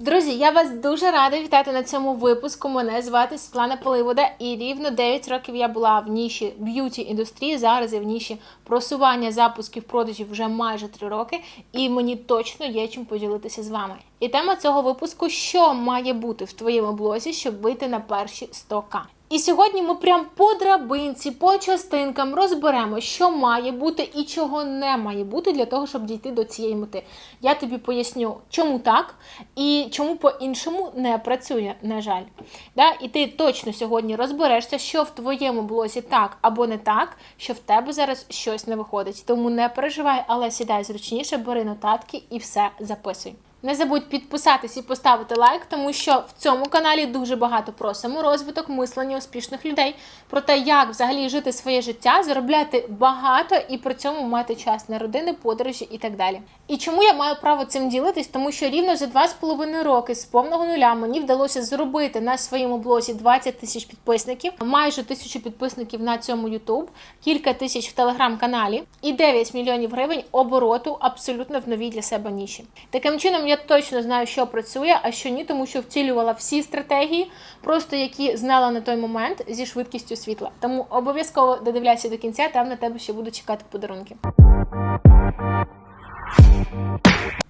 Друзі, я вас дуже рада вітати на цьому випуску. Мене звати Світлана Поливода, і рівно 9 років я була в ніші б'юті індустрії. Зараз я в ніші просування запусків продажів вже майже 3 роки, і мені точно є чим поділитися з вами. І тема цього випуску: що має бути в твоєму блозі, щоб вийти на перші 100к. І сьогодні ми прям по драбинці, по частинкам розберемо, що має бути і чого не має бути для того, щоб дійти до цієї мети. Я тобі поясню, чому так і чому по-іншому не працює, на жаль. Да? І ти точно сьогодні розберешся, що в твоєму блозі так або не так, що в тебе зараз щось не виходить. Тому не переживай, але сідай зручніше, бери нотатки і все записуй. Не забудь підписатись і поставити лайк, тому що в цьому каналі дуже багато про саморозвиток, мислення успішних людей, про те, як взагалі жити своє життя, заробляти багато і при цьому мати час на родини, подорожі і так далі. І чому я маю право цим ділитись? Тому що рівно за два з половиною роки з повного нуля мені вдалося зробити на своєму блозі 20 тисяч підписників, майже тисячу підписників на цьому YouTube, кілька тисяч в телеграм-каналі і 9 мільйонів гривень обороту абсолютно в новій для себе ніші. Таким чином, я точно знаю, що працює, а що ні, тому що втілювала всі стратегії, просто які знала на той момент зі швидкістю світла. Тому обов'язково додивляйся до кінця, там на тебе ще будуть чекати подарунки.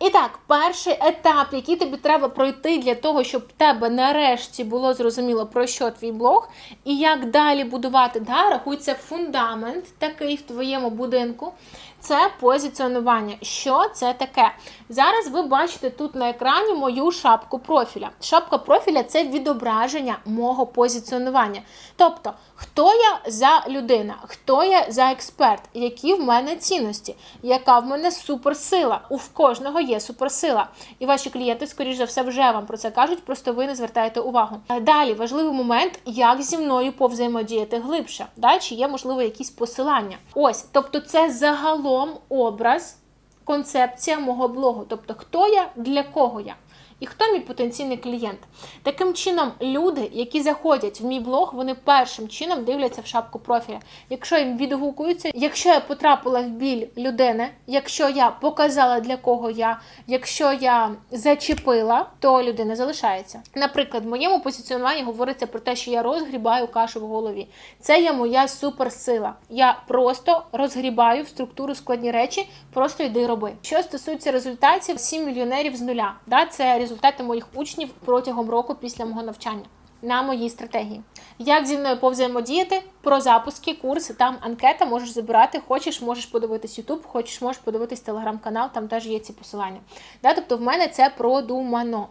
І так, перший етап, який тобі треба пройти для того, щоб в тебе нарешті було зрозуміло про що твій блог, і як далі будувати, да, рахується фундамент такий в твоєму будинку. Це позиціонування. Що це таке? Зараз ви бачите тут на екрані мою шапку профіля. Шапка профіля це відображення мого позиціонування. Тобто, хто я за людина, хто я за експерт, які в мене цінності, яка в мене суперсила. У кожного є суперсила. І ваші клієнти, скоріш за все, вже вам про це кажуть, просто ви не звертаєте увагу. Далі важливий момент, як зі мною повзаємодіяти глибше. Да? Чи є, можливо, якісь посилання. Ось, тобто, це загалом образ, концепція мого блогу. Тобто, хто я, для кого я. І хто мій потенційний клієнт? Таким чином, люди, які заходять в мій блог, вони першим чином дивляться в шапку профіля. Якщо їм відгукуються, якщо я потрапила в біль людини, якщо я показала для кого я, якщо я зачепила, то людина залишається. Наприклад, в моєму позиціонуванні говориться про те, що я розгрібаю кашу в голові. Це є моя суперсила. Я просто розгрібаю в структуру складні речі, просто йди роби. Що стосується результатів, 7 мільйонерів з нуля. Да, це результати моїх учнів протягом року після мого навчання на моїй стратегії. Як зі мною повзаємодіяти? Про запуски, курси, там анкета можеш забирати. Хочеш, можеш подивитись YouTube, хочеш, можеш подивитись телеграм-канал, там теж є ці посилання. Да? Тобто в мене це продумано.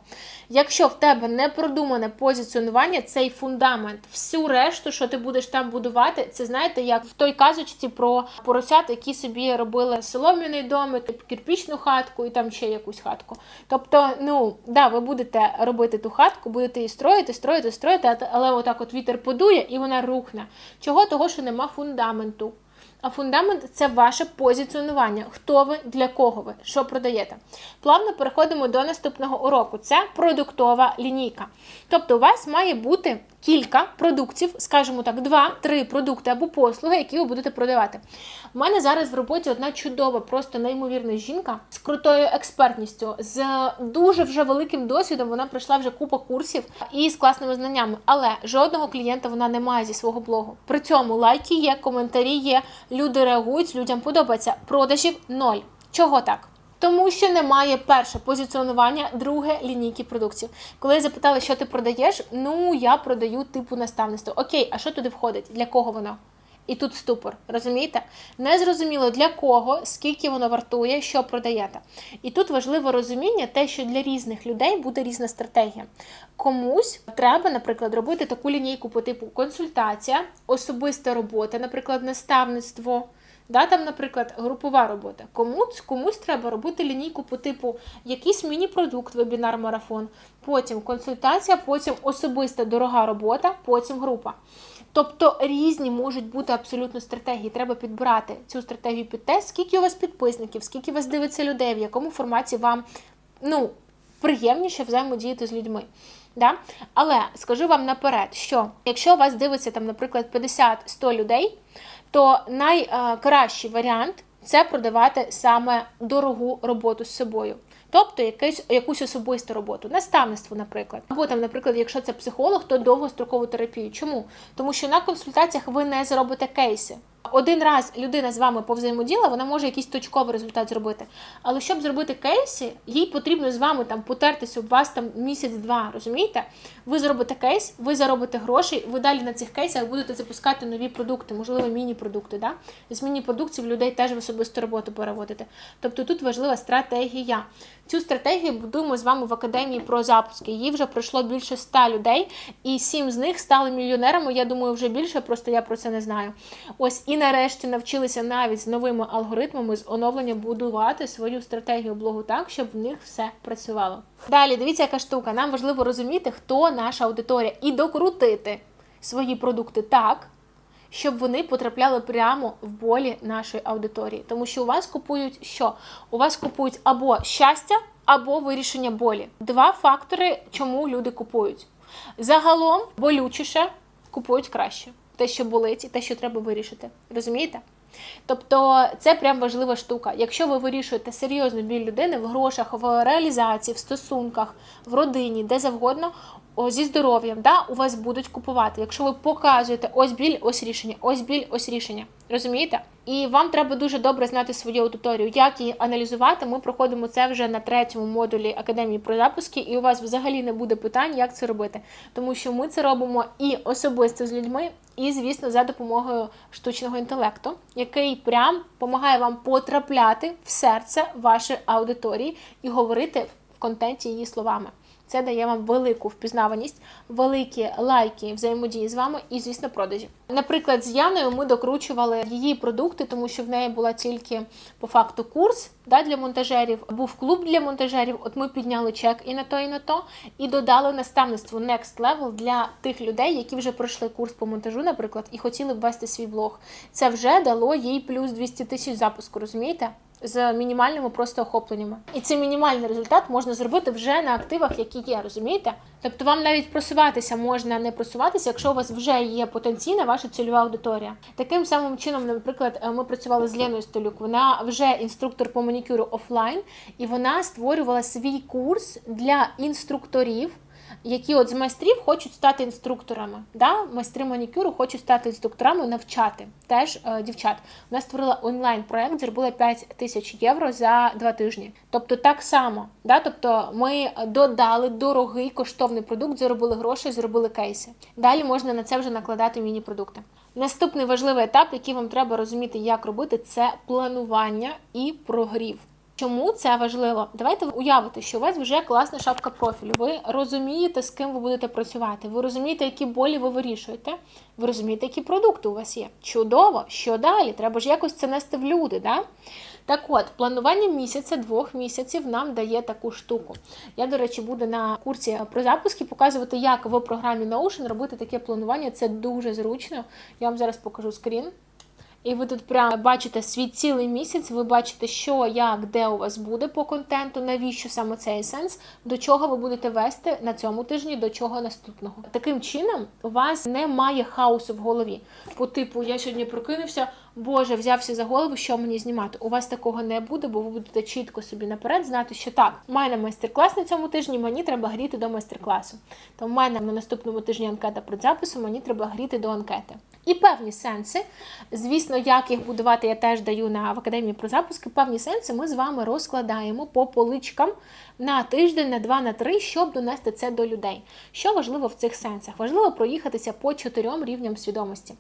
Якщо в тебе не продумане позиціонування, цей фундамент, всю решту, що ти будеш там будувати, це знаєте, як в той казочці про поросят, які собі робили солом'яний домик, кирпічну хатку і там ще якусь хатку. Тобто, ну да, ви будете робити ту хатку, будете її строїти, строїти, строїти, але отак от вітер подує і вона рухне. Чого? Того, що нема фундаменту. А фундамент це ваше позиціонування. Хто ви, для кого ви, що продаєте. Плавно переходимо до наступного уроку. Це продуктова лінійка. Тобто, у вас має бути кілька продуктів, скажімо так, два-три продукти або послуги, які ви будете продавати. У мене зараз в роботі одна чудова, просто неймовірна жінка з крутою експертністю, з дуже вже великим досвідом. Вона пройшла вже купа курсів і з класними знаннями, але жодного клієнта вона не має зі свого блогу. При цьому лайки є, коментарі є, люди реагують, людям подобається. Продажів ноль. Чого так? Тому що немає перше позиціонування, друге лінійки продуктів. Коли запитали, що ти продаєш, ну я продаю типу наставництво. Окей, а що туди входить? Для кого воно? І тут ступор, розумієте? Не зрозуміло для кого, скільки воно вартує, що продаєте. І тут важливе розуміння, те, що для різних людей буде різна стратегія. Комусь треба, наприклад, робити таку лінійку по типу консультація, особиста робота, наприклад, наставництво. Да, там, наприклад, групова робота. Комусь комусь треба робити лінійку по типу якийсь міні-продукт, вебінар-марафон, потім консультація, потім особиста дорога робота, потім група. Тобто різні можуть бути абсолютно стратегії. Треба підбирати цю стратегію під те, скільки у вас підписників, скільки у вас дивиться людей, в якому форматі вам ну, приємніше взаємодіяти з людьми. Да? Але скажу вам наперед, що якщо у вас дивиться, там, наприклад, 50-100 людей, то найкращий варіант це продавати саме дорогу роботу з собою. Тобто якесь, якусь особисту роботу, наставництво, наприклад. Або там, наприклад, якщо це психолог, то довгострокову терапію. Чому? Тому що на консультаціях ви не зробите кейси. Один раз людина з вами повзаємоділа, вона може якийсь точковий результат зробити. Але щоб зробити кейси, їй потрібно з вами там потертися у вас там місяць-два. Розумієте? Ви зробите кейс, ви заробите гроші, ви далі на цих кейсах будете запускати нові продукти, можливо, міні-продукти. Да? З міні-продуктів людей теж в особисту роботу переводити. Тобто тут важлива стратегія. Цю стратегію будуємо з вами в академії про запуски. Її вже пройшло більше ста людей, і сім з них стали мільйонерами. Я думаю, вже більше, просто я про це не знаю. Ось і нарешті навчилися навіть з новими алгоритмами з оновлення будувати свою стратегію блогу так, щоб в них все працювало. Далі дивіться, яка штука. Нам важливо розуміти, хто наша аудиторія, і докрутити свої продукти так. Щоб вони потрапляли прямо в болі нашої аудиторії, тому що у вас купують що? У вас купують або щастя, або вирішення болі. Два фактори, чому люди купують. Загалом болючіше купують краще. Те, що болить, і те, що треба вирішити. Розумієте? Тобто це прям важлива штука. Якщо ви вирішуєте серйозну біль людини в грошах, в реалізації, в стосунках, в родині, де завгодно, зі здоров'ям, да, у вас будуть купувати. Якщо ви показуєте ось біль, ось рішення, ось біль, ось рішення. Розумієте? І вам треба дуже добре знати свою аудиторію. Як її аналізувати, ми проходимо це вже на третьому модулі Академії про запуски, і у вас взагалі не буде питань, як це робити. Тому що ми це робимо і особисто з людьми, і, звісно, за допомогою штучного інтелекту, який прям допомагає вам потрапляти в серце вашої аудиторії і говорити в контенті її словами. Це дає вам велику впізнаваність, великі лайки взаємодії з вами і, звісно, продажі. Наприклад, з Яною ми докручували її продукти, тому що в неї була тільки по факту курс да, для монтажерів, був клуб для монтажерів. От ми підняли чек і на то, і на то, і додали наставництво Next Level для тих людей, які вже пройшли курс по монтажу, наприклад, і хотіли б вести свій блог. Це вже дало їй плюс 200 тисяч запуску, розумієте? З мінімальними просто охопленнями. І цей мінімальний результат можна зробити вже на активах, які є, розумієте? Тобто вам навіть просуватися можна не просуватися, якщо у вас вже є потенційна ваша цільова аудиторія. Таким самим чином, наприклад, ми працювали з Леною Столюк. Вона вже інструктор по манікюру офлайн, і вона створювала свій курс для інструкторів які от з майстрів хочуть стати інструкторами. Да? Майстри манікюру хочуть стати інструкторами, навчати теж е, дівчат. Вона створила онлайн-проект, зробила 5 тисяч євро за два тижні. Тобто так само, да? тобто ми додали дорогий коштовний продукт, заробили гроші, зробили кейси. Далі можна на це вже накладати міні-продукти. Наступний важливий етап, який вам треба розуміти, як робити, це планування і прогрів. Чому це важливо? Давайте уявити, що у вас вже класна шапка профілю. Ви розумієте, з ким ви будете працювати. Ви розумієте, які болі ви вирішуєте. Ви розумієте, які продукти у вас є. Чудово! Що далі? Треба ж якось це нести в люди. Да? Так от, планування місяця, двох місяців нам дає таку штуку. Я, до речі, буду на курсі про запуски показувати, як в програмі Notion робити таке планування. Це дуже зручно. Я вам зараз покажу скрін. І ви тут прямо бачите свій цілий місяць, ви бачите, що, як, де у вас буде по контенту, навіщо саме цей сенс, до чого ви будете вести на цьому тижні, до чого наступного. Таким чином, у вас немає хаосу в голові. По типу, я сьогодні прокинувся, Боже, взявся за голову, що мені знімати. У вас такого не буде, бо ви будете чітко собі наперед знати, що так, у мене майстер-клас на цьому тижні, мені треба гріти до майстер-класу. То в мене на наступному тижні анкета предзапису, мені треба гріти до анкети. І певні сенси, звісно, як їх будувати, я теж даю на в академії про запуски. Певні сенси ми з вами розкладаємо по поличкам на тиждень, на два, на три, щоб донести це до людей. Що важливо в цих сенсах? Важливо проїхатися по чотирьом рівням свідомості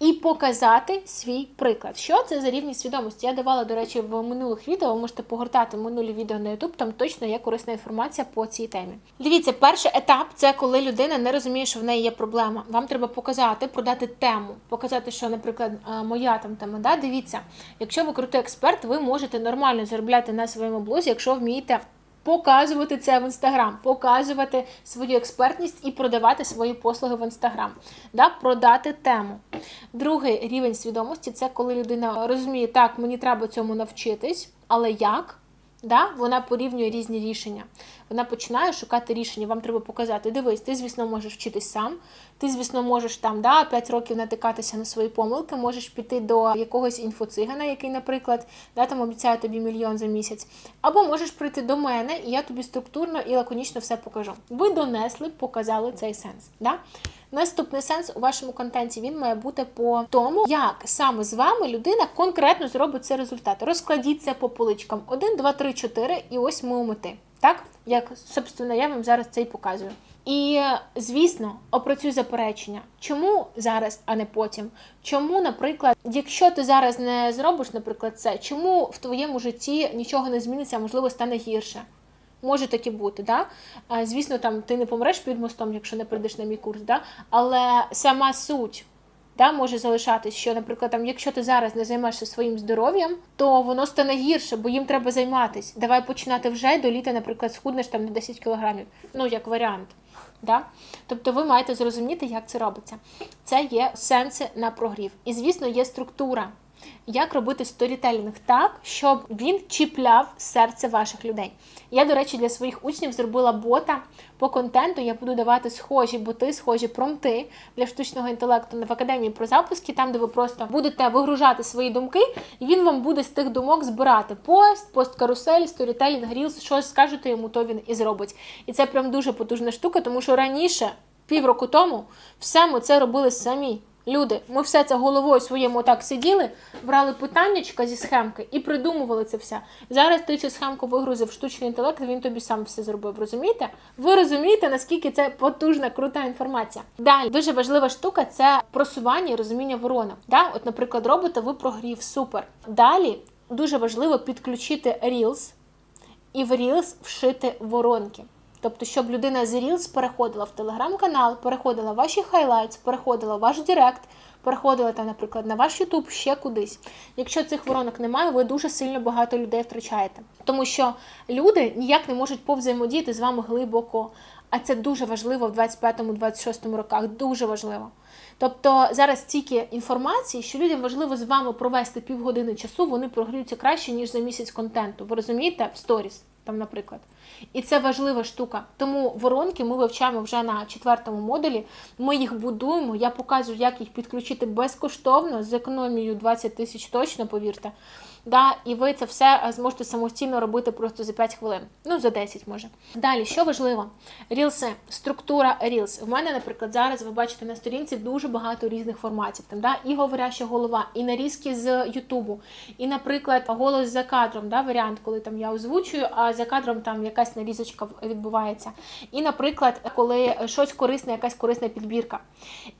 і показати свій приклад. Що це за рівні свідомості? Я давала, до речі, в минулих відео, ви можете погортати минулі відео на YouTube, там точно є корисна інформація по цій темі. Дивіться, перший етап це коли людина не розуміє, що в неї є проблема. Вам треба показати, продати тему, показати, що, наприклад, моя там тема, да, дивіться, якщо ви крутий експерт, ви можете нормально заробляти на своєму блозі, якщо вмієте. Показувати це в інстаграм, показувати свою експертність і продавати свої послуги в інстаграм, да? продати тему. Другий рівень свідомості це коли людина розуміє, так, мені треба цьому навчитись, але як? Да? Вона порівнює різні рішення. Вона починає шукати рішення. Вам треба показати. Дивись, ти, звісно, можеш вчитись сам. Ти, звісно, можеш там да, 5 років натикатися на свої помилки, можеш піти до якогось інфоцигана, який, наприклад, да, там обіцяє тобі мільйон за місяць. Або можеш прийти до мене, і я тобі структурно і лаконічно все покажу. Ви донесли, показали цей сенс. Да? Наступний сенс у вашому контенті він має бути по тому, як саме з вами людина конкретно зробить цей результат. Розкладіть це по поличкам. 1, 2, 3, 4, і ось ми у мети. Так? Як, собственно, я вам зараз це і показую. І, звісно, опрацюй заперечення. Чому зараз, а не потім? Чому, наприклад, якщо ти зараз не зробиш, наприклад, це, чому в твоєму житті нічого не зміниться, а можливо стане гірше? Може таке бути, да? Звісно, там ти не помреш під мостом, якщо не прийдеш на мій курс, да? але сама суть да, може залишатись, що, наприклад, там, якщо ти зараз не займешся своїм здоров'ям, то воно стане гірше, бо їм треба займатися. Давай починати вже до літа, наприклад, схуднеш там на 10 кілограмів. Ну, як варіант. Да? Тобто ви маєте зрозуміти, як це робиться. Це є сенси на прогрів. І, звісно, є структура. Як робити сторітелінг так, щоб він чіпляв серце ваших людей. Я, до речі, для своїх учнів зробила бота по контенту. Я буду давати схожі боти, схожі промти для штучного інтелекту в академії про запуски, там, де ви просто будете вигружати свої думки, і він вам буде з тих думок збирати пост, пост-карусель, сторітелінг, рілс, що скажете йому, то він і зробить. І це прям дуже потужна штука, тому що раніше, півроку тому, все ми це робили самі. Люди, ми все це головою своєму так сиділи, брали питаннячка зі схемки і придумували це все. Зараз ти цю схемку вигрузив штучний інтелект, він тобі сам все зробив. Розумієте? Ви розумієте, наскільки це потужна, крута інформація. Далі дуже важлива штука це просування і розуміння воронок. Да? От, наприклад, робите ви прогрів, супер. Далі дуже важливо підключити Reels і в Reels вшити воронки. Тобто, щоб людина з Reels переходила в телеграм-канал, переходила в ваші хайлайтс, переходила в ваш Директ, переходила там, наприклад, на ваш Ютуб ще кудись. Якщо цих воронок немає, ви дуже сильно багато людей втрачаєте. Тому що люди ніяк не можуть повзаємодіяти з вами глибоко. А це дуже важливо в 25-26 роках. Дуже важливо. Тобто зараз стільки інформації, що людям важливо з вами провести півгодини часу, вони прогріються краще, ніж за місяць контенту. Ви розумієте? В сторіс, там, наприклад. І це важлива штука. Тому воронки ми вивчаємо вже на четвертому модулі. Ми їх будуємо. Я показую, як їх підключити безкоштовно з економією 20 тисяч точно, повірте. Да, І ви це все зможете самостійно робити просто за 5 хвилин. Ну, за 10 може. Далі, що важливо? Рілси, структура Reels. В мене, наприклад, зараз ви бачите на сторінці дуже багато різних форматів. Там, да, І говоряща голова, і нарізки з Ютубу, і, наприклад, голос за кадром, да, варіант, коли там я озвучую, а за кадром там якась нарізочка відбувається. І, наприклад, коли щось корисне, якась корисна підбірка.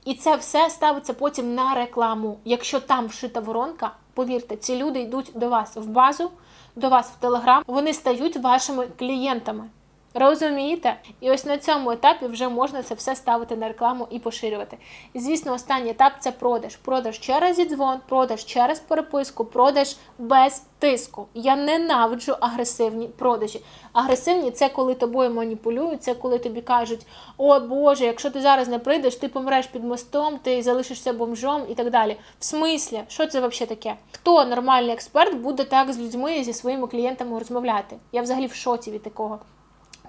І це все ставиться потім на рекламу. Якщо там вшита воронка, повірте, ці люди йдуть до вас в базу, до вас в Телеграм, вони стають вашими клієнтами. Розумієте? І ось на цьому етапі вже можна це все ставити на рекламу і поширювати. І, звісно, останній етап це продаж. Продаж через дзвон, продаж через переписку, продаж без тиску. Я ненавиджу агресивні продажі. Агресивні це коли тобою маніпулюють, це коли тобі кажуть, о Боже, якщо ти зараз не прийдеш, ти помреш під мостом, ти залишишся бомжом і так далі. В смислі, що це взагалі таке? Хто нормальний експерт буде так з людьми, зі своїми клієнтами розмовляти? Я взагалі в шоці від такого.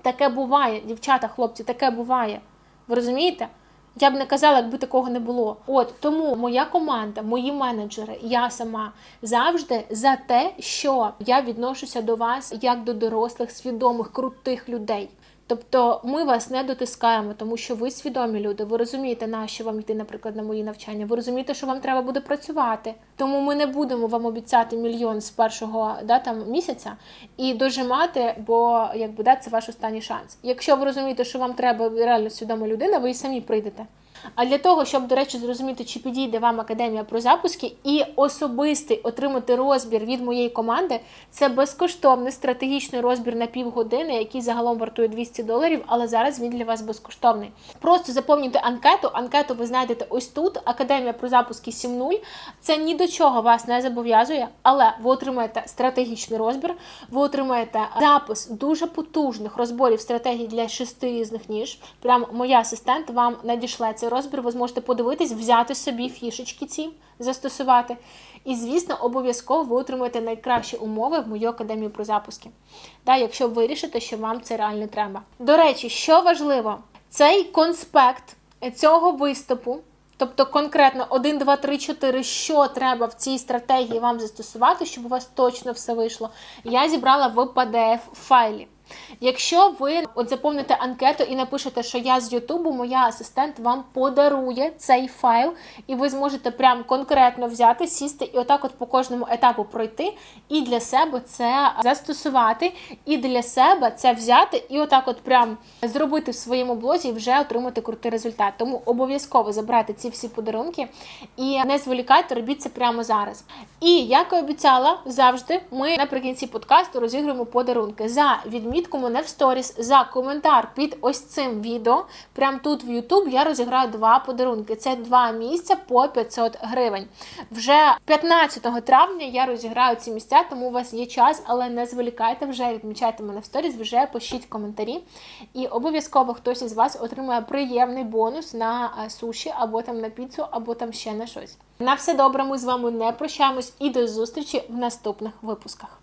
Таке буває, дівчата, хлопці, таке буває. Ви розумієте? Я б не казала, якби такого не було. От тому моя команда, мої менеджери, я сама завжди за те, що я відношуся до вас як до дорослих, свідомих, крутих людей. Тобто ми вас не дотискаємо, тому що ви свідомі люди. Ви розумієте, на що вам йти, наприклад, на мої навчання. Ви розумієте, що вам треба буде працювати. Тому ми не будемо вам обіцяти мільйон з першого да, там, місяця і дожимати, бо якби да, це ваш останній шанс. Якщо ви розумієте, що вам треба реально свідома людина, ви і самі прийдете. А для того, щоб, до речі, зрозуміти, чи підійде вам академія про запуски і особистий отримати розбір від моєї команди, це безкоштовний стратегічний розбір на півгодини, який загалом вартує 200 доларів, але зараз він для вас безкоштовний. Просто заповнюйте анкету. Анкету ви знайдете ось тут. Академія про запуски 7.0. Це ні до чого вас не зобов'язує, але ви отримаєте стратегічний розбір, ви отримаєте запис дуже потужних розборів стратегій для шести різних ніж. Прям моя асистент вам надішле цей розбір, ви зможете подивитись, взяти собі фішечки ці, застосувати. І, звісно, обов'язково ви отримаєте найкращі умови в мою академію про запуски. Да, якщо вирішите, що вам це реально треба. До речі, що важливо, цей конспект цього виступу. Тобто конкретно 1, 2, 3, 4, що треба в цій стратегії вам застосувати, щоб у вас точно все вийшло, я зібрала в PDF-файлі. Якщо ви от заповните анкету і напишете, що я з Ютубу, моя асистент вам подарує цей файл, і ви зможете прям конкретно взяти, сісти і отак от по кожному етапу пройти, і для себе це застосувати, і для себе це взяти, і отак от прям зробити в своєму блозі і вже отримати крутий результат. Тому обов'язково забирайте ці всі подарунки і не зволікайте, робіть це прямо зараз. І як і обіцяла, завжди ми наприкінці подкасту розігруємо подарунки за відмітку мене в сторіс, за коментар під ось цим відео. Прямо тут в YouTube я розіграю два подарунки. Це два місця по 500 гривень. Вже 15 травня я розіграю ці місця, тому у вас є час, але не зволікайте вже, відмічайте мене в сторіс, вже пишіть коментарі. І обов'язково хтось із вас отримає приємний бонус на е, суші, або там на піцу, або там ще на щось. На все добре, ми з вами не прощаємось і до зустрічі в наступних випусках.